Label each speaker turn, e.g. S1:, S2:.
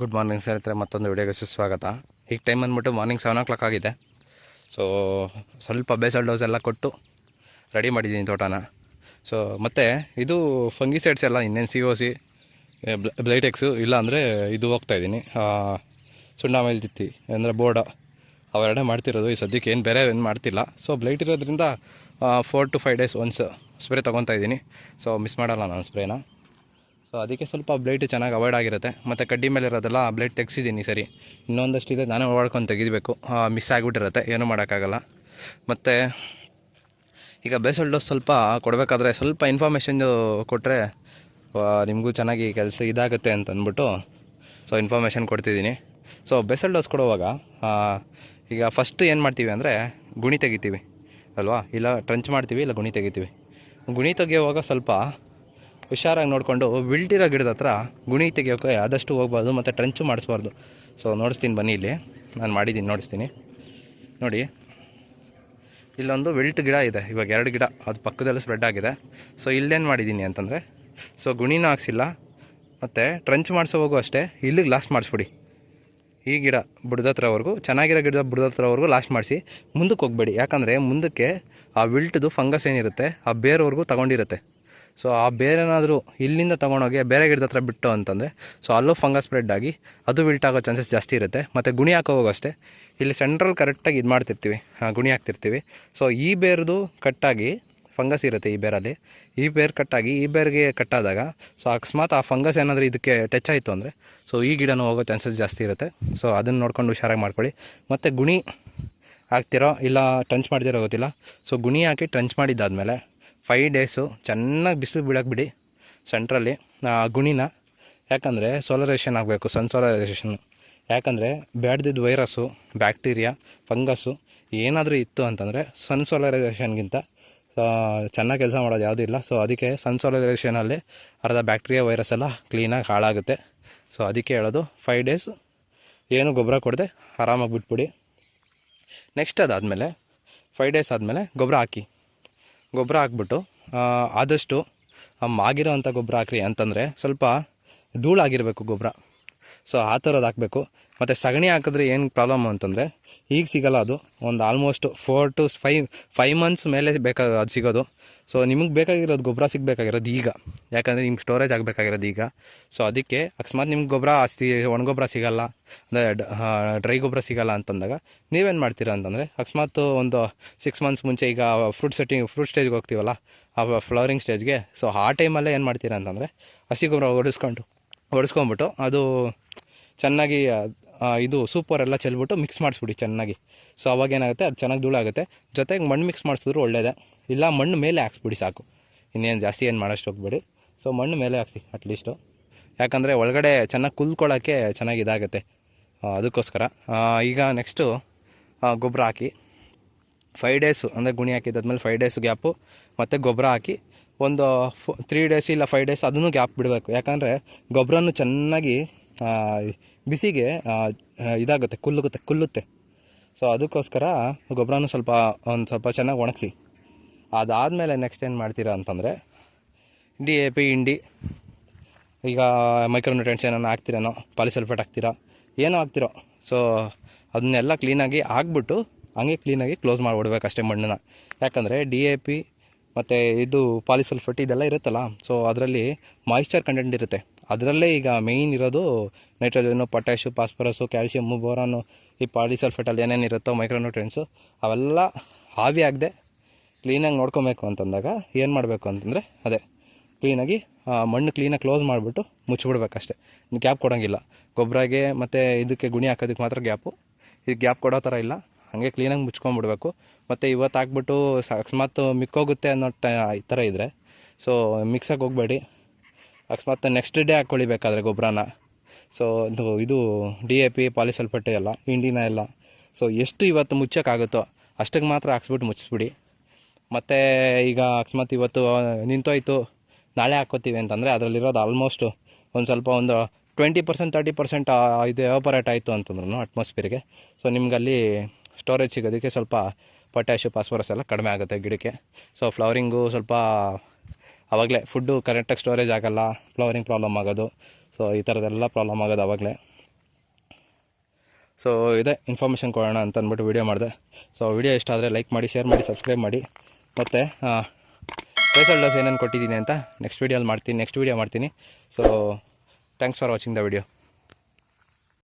S1: Good morning ಸ್ನೇಹಿತರೆ. ಮತ್ತೊಂದು ವಿಡಿಯೋಗೆ ಸುಸ್ವಾಗತ. ಈಗ ಟೈಮ್ ಬಂದ್ಬಿಟ್ಟು ಮಾರ್ನಿಂಗ್ ಸೆವೆನ್ ಓ ಕ್ಲಾಕ್ ಆಗಿದೆ. ಸೊ ಸ್ವಲ್ಪ ಬೇಸಲ್ ಡೋಸ್ ಎಲ್ಲ ಕೊಟ್ಟು ರೆಡಿ ಮಾಡಿದ್ದೀನಿ ತೋಟನ. ಸೊ ಮತ್ತು ಇದು ಫಂಗಿಸೈಡ್ಸ್ ಎಲ್ಲ ಇನ್ನೇನು ಸಿ ಒ ಸಿ ಬ್ಲೈಟೆಕ್ಸು ಇಲ್ಲ ಅಂದರೆ ಇದು ಹೋಗ್ತಾಯಿದ್ದೀನಿ ಸುಣ್ಣ ಮೇಲ್ತಿತ್ತಿ ಅಂದರೆ ಬೋರ್ಡ ಅವೆರಡೇ ಮಾಡ್ತಿರೋದು. ಈ ಸದ್ಯಕ್ಕೆ ಏನು ಬೇರೆ ಏನು ಮಾಡ್ತಿಲ್ಲ. ಸೊ ಬ್ಲೈಟ್ ಇರೋದ್ರಿಂದ four to five days once spray ತೊಗೊತಾ ಇದ್ದೀನಿ. ಸೊ ಮಿಸ್ ಮಾಡಲ್ಲ ನಾನು ಸ್ಪ್ರೇನ ಸೊ ಅದಕ್ಕೆ ಸ್ವಲ್ಪ ಬ್ಲೈಟ್ ಚೆನ್ನಾಗಿ ಅವಾಯ್ಡ್ ಆಗಿರುತ್ತೆ. ಮತ್ತು ಕಡ್ಡಿ ಮೇಲೆ ಇರೋದೆಲ್ಲ ಬ್ಲೈಟ್ ತೆಗ್ಸಿದ್ದೀನಿ ಸರಿ. ಇನ್ನೊಂದಷ್ಟು ಇದೆ, ನಾನೇ ಓಡ್ಕೊಂಡು ತೆಗಿಬೇಕು ಮಿಸ್ ಆಗಿಬಿಟ್ಟಿರುತ್ತೆ, ಏನೂ ಮಾಡೋಕ್ಕಾಗಲ್ಲ. ಮತ್ತು, ಈಗ ಬೇಸಲ್ ಡೋಸ್ ಸ್ವಲ್ಪ ಕೊಡಬೇಕಾದ್ರೆ ಸ್ವಲ್ಪ ಇನ್ಫಾರ್ಮೇಷನ್ ಕೊಟ್ಟರೆ ನಿಮಗೂ ಚೆನ್ನಾಗಿ ಕೆಲಸ ಇದಾಗುತ್ತೆ ಅಂತ ಅಂದ್ಬಿಟ್ಟು ಸೊ ಇನ್ಫಾರ್ಮೇಷನ್ ಕೊಡ್ತಿದ್ದೀನಿ. ಸೊ ಬೇಸಲ್ ಡೋಸ್ ಕೊಡುವಾಗ ಈಗ ಫಸ್ಟ್ ಏನು ಮಾಡ್ತೀವಿ ಅಂದರೆ, ಗುಣಿ ತೆಗಿತೀವಿ, ಅಲ್ವಾ? ಇಲ್ಲ ಟ್ರಂಚ್ ಮಾಡ್ತೀವಿ, ಇಲ್ಲ ಗುಣಿ ತೆಗಿತೀವಿ. ಗುಣಿ ತೆಗಿಯುವಾಗ ಸ್ವಲ್ಪ ಹುಷಾರಾಗಿ ನೋಡಿಕೊಂಡು ವಿಲ್ಟಿರೋ ಗಿಡದ ಹತ್ರ ಗುಣಿ ತೆಗಿಯೋಕೆ ಆದಷ್ಟು ಹೋಗ್ಬಾರ್ದು ಮತ್ತು ಟ್ರಂಚು ಮಾಡಿಸ್ಬಾರ್ದು. ಸೊ ನೋಡಿಸ್ತೀನಿ ಬನ್ನಿ ಇಲ್ಲಿ. ನಾನು ಮಾಡಿದ್ದೀನಿ, ನೋಡಿಸ್ತೀನಿ. ನೋಡಿ. ಇಲ್ಲೊಂದು ವಿಲ್ಟ್ ಗಿಡ ಇದೆ. ಇವಾಗ ಎರಡು ಗಿಡ. ಅದು ಪಕ್ಕದಲ್ಲಿ ಸ್ಪ್ರೆಡ್ ಆಗಿದೆ. ಸೊ ಇಲ್ಲೇನು ಮಾಡಿದ್ದೀನಿ ಅಂತಂದರೆ ಸೊ ಗುಣಿನೂ ಹಾಕ್ಸಿಲ್ಲ. ಮತ್ತು ಟ್ರಂಚ್ ಮಾಡಿಸೋವಾಗೂ ಅಷ್ಟೇ, ಇಲ್ಲಿಗೆ ಲಾಸ್ಟ್ ಮಾಡಿಸ್ಬಿಡಿ. ಈ ಗಿಡ ಬುಡದ ಹತ್ರವರೆಗೂ ಚೆನ್ನಾಗಿರೋ ಗಿಡದ ಬುಡದ ಹತ್ರವರೆಗೂ ಲಾಸ್ಟ್ ಮಾಡಿಸಿ. ಮುಂದಕ್ಕೆ ಹೋಗಬೇಡಿ. ಯಾಕಂದರೆ ಮುಂದಕ್ಕೆ ಆ ವಿಲ್ಟ್ದು ಫಂಗಸ್ ಏನಿರುತ್ತೆ, ಆ ಬೇರೆವರೆಗೂ ತಗೊಂಡಿರುತ್ತೆ. ಸೊ ಆ ಬೇರೇನಾದರೂ ಇಲ್ಲಿಂದ ತೊಗೊಂಡೋಗಿ ಬೇರೆ ಗಿಡದ ಹತ್ರ ಬಿಟ್ಟು ಅಂತಂದರೆ ಸೊ ಅಲ್ಲೂ ಫಂಗಸ್ ಸ್ಪ್ರೆಡ್ ಆಗಿ ಅದು ವಿಲ್ಟ್ ಆಗೋ ಚಾನ್ಸಸ್ ಜಾಸ್ತಿ ಇರುತ್ತೆ. ಮತ್ತು ಗುಣಿ ಹಾಕೋವಾಗ ಅಷ್ಟೇ, ಇಲ್ಲಿ ಸೆಂಟ್ರಲ್ ಕರೆಕ್ಟಾಗಿ ಇದು ಮಾಡ್ತಿರ್ತೀವಿ, ಹಾಂ, ಗುಣಿ ಹಾಕ್ತಿರ್ತೀವಿ. ಸೊ ಈ ಬೇರ್ದು ಕಟ್ಟಾಗಿ ಫಂಗಸ್ ಇರುತ್ತೆ ಈ ಬೇರಲ್ಲಿ. ಈ ಬೇರ್ ಕಟ್ಟಾಗಿ ಈ ಬೇರ್ಗೆ ಕಟ್ಟಾದಾಗ ಸೊ ಅಕಸ್ಮಾತ್ ಆ ಫಂಗಸ್ ಏನಾದರೂ ಇದಕ್ಕೆ ಟಚ್ ಆಯಿತು ಅಂದರೆ ಸೊ ಈ ಗಿಡನೂ ಹೋಗೋ ಚಾನ್ಸಸ್ ಜಾಸ್ತಿ ಇರುತ್ತೆ. ಸೊ ಅದನ್ನು ನೋಡ್ಕೊಂಡು ಹುಷಾರಾಗಿ ಮಾಡ್ಕೊಳ್ಳಿ. ಮತ್ತು ಗುಣಿ ಹಾಕ್ತಿರೋ ಇಲ್ಲ ಟಂಚ್ ಮಾಡ್ತಿರೋ ಗೊತ್ತಿಲ್ಲ ಸೊ ಗುಣಿ ಹಾಕಿ ಟಂಚ್ ಮಾಡಿದ್ದಾದಮೇಲೆ ಫೈವ್ ಡೇಸು ಚೆನ್ನಾಗಿ ಬಿಸಿಲು ಬೀಳಕ್ಕೆ ಬಿಡಿ ಸೆಂಟ್ರಲ್ಲಿ ಗುಣಿನ. ಯಾಕಂದರೆ ಸೋಲರೈಸೇಷನ್ ಆಗಬೇಕು ಸನ್ ಸೋಲರೈಸೇಷನ್ ಯಾಕಂದರೆ ಬ್ಯಾಡ್ದಿದ್ದು ವೈರಸ್ಸು ಬ್ಯಾಕ್ಟೀರಿಯಾ ಫಂಗಸ್ಸು ಏನಾದರೂ ಇತ್ತು ಅಂತಂದರೆ ಸನ್ ಸೋಲರೈಸೇಷನ್ಗಿಂತ ಚೆನ್ನಾಗಿ ಕೆಲಸ ಮಾಡೋದು ಯಾವುದೂ ಇಲ್ಲ. ಸೊ ಅದಕ್ಕೆ ಸನ್ ಸೋಲರೈಸೇಷನಲ್ಲಿ ಅರ್ಧ ಬ್ಯಾಕ್ಟೀರಿಯಾ ವೈರಸ್ ಎಲ್ಲ ಕ್ಲೀನಾಗಿ ಹಾಳಾಗುತ್ತೆ. ಸೊ ಅದಕ್ಕೆ ಹೇಳೋದು ಫೈವ್ ಡೇಸ್ ಏನು ಗೊಬ್ಬರ ಕೊಡದೆ ಆರಾಮಾಗಿ ಬಿಟ್ಬಿಡಿ. ನೆಕ್ಸ್ಟ್ ಅದಾದಮೇಲೆ ಫೈವ್ ಡೇಸ್ ಆದಮೇಲೆ ಗೊಬ್ಬರ ಹಾಕಿ. ಗೊಬ್ಬರ ಹಾಕ್ಬಿಟ್ಟು ಆದಷ್ಟು ಮಾಗಿರೋವಂಥ ಗೊಬ್ಬರ ಹಾಕ್ರಿ ಅಂತಂದರೆ ಸ್ವಲ್ಪ ಧೂಳಾಗಿರಬೇಕು ಗೊಬ್ಬರ. ಸೊ, ಆ ಥರದ್ದು ಹಾಕಬೇಕು. ಮತ್ತು ಸಗಣಿ ಹಾಕಿದ್ರೆ ಏನು ಪ್ರಾಬ್ಲಮ್ ಅಂತಂದರೆ, ಈಗ ಸಿಗಲ್ಲ ಅದು. ಒಂದು almost four to five five months ಮೇಲೆ ಬೇಕಾದ ಅದು ಸಿಗೋದು. ಸೊ ನಿಮಗೆ ಬೇಕಾಗಿರೋದು ಗೊಬ್ಬರ ಸಿಗಬೇಕಾಗಿರೋದು ಈಗ. ಯಾಕಂದರೆ ನಿಮ್ಗೆ ಸ್ಟೋರೇಜ್ ಆಗಬೇಕಾಗಿರೋದು ಈಗ. ಸೊ ಅದಕ್ಕೆ ಅಕಸ್ಮಾತ್ ನಿಮ್ಗೆ ಗೊಬ್ಬರ ಅಸ್ತಿ ಒಣಗೊಬ್ಬರ ಸಿಗಲ್ಲ, ಅಂದರೆ ಡ್ರೈ ಗೊಬ್ಬರ ಸಿಗಲ್ಲ ಅಂತಂದಾಗ ನೀವೇನು ಮಾಡ್ತೀರಾ ಅಂತಂದರೆ ಅಕಸ್ಮಾತ್ ಒಂದು ಸಿಕ್ಸ್ ಮಂತ್ಸ್ ಮುಂಚೆ ಈಗ ಫ್ರೂಟ್ ಸೆಟ್ಟಿಂಗ್ ಫ್ರೂಟ್ ಸ್ಟೇಜ್ಗೆ ಹೋಗ್ತೀವಲ್ಲ, ಆ ಫ್ಲವರಿಂಗ್ ಸ್ಟೇಜ್ಗೆ ಸೊ ಆ ಟೈಮಲ್ಲೇ ಏನು ಮಾಡ್ತೀರಾ ಅಂತಂದರೆ ಹಸಿ ಗೊಬ್ಬರ ಹೊಡಿಸ್ಕೊಂಡು ಹೊಡಿಸ್ಕೊಂಬಿಟ್ಟು ಅದು ಚೆನ್ನಾಗಿ ಇದು ಸೂಪರ್ ಎಲ್ಲ ಚೆಲ್ಬಿಟ್ಟು ಮಿಕ್ಸ್ ಮಾಡಿಸ್ಬಿಡಿ ಚೆನ್ನಾಗಿ. ಸೊ ಅವಾಗ ಏನಾಗುತ್ತೆ, ಅದು ಚೆನ್ನಾಗಿ ಧೂಳಾಗುತ್ತೆ. ಜೊತೆಗೆ ಮಣ್ಣು ಮಿಕ್ಸ್ ಮಾಡಿಸಿದ್ರು ಒಳ್ಳೆಯದೇ ಇಲ್ಲ, ಮಣ್ಣು ಮೇಲೆ ಹಾಕ್ಸ್ಬಿಡಿ ಸಾಕು. ಇನ್ನೇನು ಜಾಸ್ತಿ ಏನು ಮಾಡೋಷ್ಟು ಹೋಗ್ಬೇಡಿ. ಸೊ ಮಣ್ಣು ಮೇಲೆ ಹಾಕ್ಸಿ ಅಟ್ಲೀಸ್ಟು ಯಾಕಂದರೆ ಒಳಗಡೆ ಚೆನ್ನಾಗಿ ಕುಲ್ಕೊಳ್ಳೋಕ್ಕೆ ಚೆನ್ನಾಗಿ ಇದಾಗುತ್ತೆ. ಅದಕ್ಕೋಸ್ಕರ. ಈಗ ನೆಕ್ಸ್ಟು ಗೊಬ್ಬರ ಹಾಕಿ. ಫೈವ್ ಡೇಸು ಅಂದರೆ ಗುಣಿ ಹಾಕಿದ್ದಾದ್ಮೇಲೆ ಫೈವ್ ಡೇಸ್ ಗ್ಯಾಪು ಮತ್ತು ಗೊಬ್ಬರ ಹಾಕಿ ಒಂದು ಫು ತ್ರೀ ಡೇಸ್ ಇಲ್ಲ ಫೈವ್ ಡೇಸ್ ಅದನ್ನು ಗ್ಯಾಪ್ ಬಿಡಬೇಕು. ಯಾಕಂದರೆ ಗೊಬ್ಬರನೂ ಚೆನ್ನಾಗಿ ಬಿಸಿಗೆ ಇದಾಗುತ್ತೆ, ಕುಲ್ಲುಗುತ್ತೆ, ಕುಲ್ಲುತ್ತೆ. ಸೊ ಅದಕ್ಕೋಸ್ಕರ ಗೊಬ್ಬರನೂ ಸ್ವಲ್ಪ, ಒಂದು ಸ್ವಲ್ಪ ಚೆನ್ನಾಗಿ ಒಣಗಿಸಿ. ಅದಾದಮೇಲೆ ನೆಕ್ಸ್ಟ್ ಏನು ಮಾಡ್ತೀರಾ ಅಂತಂದರೆ ಡಿ ಎ ಪಿ ಇಂಡಿ ಈಗ ಮೈಕ್ರೋನ್ಯೂಟ್ರೆಂಟ್ಸ್ ಏನಾರು ಹಾಕ್ತಿರೇನೋ ಪಾಲಿಸಲ್ಫೇಟ್ ಹಾಕ್ತೀರಾ, ಏನೋ ಹಾಕ್ತಿರೋ. ಸೊ ಅದನ್ನೆಲ್ಲ ಕ್ಲೀನಾಗಿ ಹಾಕ್ಬಿಟ್ಟು, ಹಂಗೆ ಕ್ಲೀನಾಗಿ ಕ್ಲೋಸ್ ಮಾಡಿಬಿಡ್ಬೇಕು ಅಷ್ಟೇ ಮಣ್ಣನ್ನು. ಯಾಕಂದರೆ ಡಿ ಎ ಪಿ ಮತ್ತು ಇದು ಪಾಲಿಸಲ್ಫೇಟ್ ಇದೆಲ್ಲ ಇರುತ್ತಲ್ಲ ಸೊ ಅದರಲ್ಲಿ ಮಾಯಿಶ್ಚರ್ ಕಂಟೆಂಟ್ ಇರುತ್ತೆ. ಅದರಲ್ಲೇ ಈಗ ಮೇಯ್ನ್ ಇರೋದು nitrogen potash phosphorus calcium boron ಈ ಪಾಲಿಸಲ್ಫೇಟಲ್ಲಿ ಏನೇನು ಇರುತ್ತೋ ಮೈಕ್ರೋನ್ಯೂಟ್ರೆಂಟ್ಸು ಅವೆಲ್ಲ ಹಾವಿ ಆಗದೆ ಕ್ಲೀನಾಗಿ ನೋಡ್ಕೊಬೇಕು ಅಂತಂದಾಗ ಏನು ಮಾಡಬೇಕು ಅಂತಂದರೆ ಅದೇ ಕ್ಲೀನಾಗಿ ಮಣ್ಣು ಕ್ಲೀನಾಗಿ ಕ್ಲೋಸ್ ಮಾಡಿಬಿಟ್ಟು ಮುಚ್ಚಿಬಿಡ್ಬೇಕಷ್ಟೆ. ಗ್ಯಾಪ್ ಕೊಡೋಂಗಿಲ್ಲ. ಗೊಬ್ಬರಗೆ ಮತ್ತು ಇದಕ್ಕೆ ಗುಣಿ ಹಾಕೋದಕ್ಕೆ ಮಾತ್ರ ಗ್ಯಾಪು ಇದು ಗ್ಯಾಪ್ ಕೊಡೋ ಥರ ಇಲ್ಲ. ಹಾಗೆ ಕ್ಲೀನಾಗಿ ಮುಚ್ಕೊಂಡ್ಬಿಡ್ಬೇಕು. ಮತ್ತು ಇವತ್ತು ಹಾಕ್ಬಿಟ್ಟು ಅಕಸ್ಮಾತ್ ಮಿಕ್ಕೋಗುತ್ತೆ ಅನ್ನೋ ಟ ಈ ಥರ ಇದ್ದರೆ ಸೊ ಮಿಕ್ಸಾಗಿ ಹೋಗಬೇಡಿ. ಅಕಸ್ಮಾತ್ ನೆಕ್ಸ್ಟ್ ಡೇ ಹಾಕ್ಕೊಳ್ಳಿ ಬೇಕಾದರೆ ಗೊಬ್ಬರನ ಸೊ ಇದು ಇದು ಡಿ ಎ ಪಿ ಪಾಲಿಸಲ್ಪಟ್ಟೆ ಎಲ್ಲ ಇಂಡಿನ ಎಲ್ಲ. ಸೊ ಎಷ್ಟು ಇವತ್ತು ಮುಚ್ಚೋಕ್ಕಾಗುತ್ತೋ ಅಷ್ಟಕ್ಕೆ ಮಾತ್ರ ಹಾಕ್ಸ್ಬಿಟ್ಟು ಮುಚ್ಚಿಸ್ಬಿಡಿ. ಮತ್ತು ಈಗ ಅಕಸ್ಮಾತ್ ಇವತ್ತು ನಿಂತೋಯ್ತು, ನಾಳೆ ಹಾಕೋತೀವಿ ಅಂತಂದರೆ ಅದರಲ್ಲಿರೋದು ಆಲ್ಮೋಸ್ಟ್ ಒಂದು ಸ್ವಲ್ಪ ಒಂದು ಟ್ವೆಂಟಿ ಪರ್ಸೆಂಟ್ ತರ್ಟಿ ಪರ್ಸೆಂಟ್ ಇದು ಆಪರೇಟ್ ಆಯಿತು ಅಂತಂದ್ರೂ ಅಟ್ಮಾಸ್ಫಿಯರ್ಗೆ ಸೊ ನಿಮ್ಗಲ್ಲಿ ಸ್ಟೋರೇಜ್ ಸಿಗೋದಕ್ಕೆ ಸ್ವಲ್ಪ ಪೊಟ್ಯಾಶು ಫಾಸ್ಫರಸ್ ಎಲ್ಲ ಕಡಿಮೆ ಆಗುತ್ತೆ ಗಿಡಕ್ಕೆ. ಸೊ ಫ್ಲವರಿಂಗು ಸ್ವಲ್ಪ ಆವಾಗಲೇ ಫುಡ್ಡು ಕರೆಕ್ಟಾಗಿ ಸ್ಟೋರೇಜ್ ಆಗೋಲ್ಲ ಫ್ಲವರಿಂಗ್ ಪ್ರಾಬ್ಲಮ್ ಆಗೋದು ಸೊ ಈ ಥರದ್ದೆಲ್ಲ ಪ್ರಾಬ್ಲಮ್ ಆಗೋದು ಆವಾಗಲೇ ಸೊ ಇದೇ ಇನ್ಫಾರ್ಮೇಷನ್ ಕೊಡೋಣ ಅಂತ ಅಂದ್ಬಿಟ್ಟು ವೀಡಿಯೋ ಮಾಡಿದೆ. ಸೊ ವಿಡಿಯೋ ಇಷ್ಟ ಆದರೆ ಲೈಕ್ ಮಾಡಿ ಶೇರ್ ಮಾಡಿ ಸಬ್ಸ್ಕ್ರೈಬ್ ಮಾಡಿ. ಮತ್ತು ಸ್ಪೆಷಲ್ ಡೋಸ್ ಏನೇನು ಕೊಟ್ಟಿದ್ದೀನಿ ಅಂತ ನೆಕ್ಸ್ಟ್ ವೀಡಿಯೋಲ್ಲಿ ಮಾಡ್ತೀನಿ ನೆಕ್ಸ್ಟ್ ವೀಡಿಯೋ ಮಾಡ್ತೀನಿ. So thanks for watching the video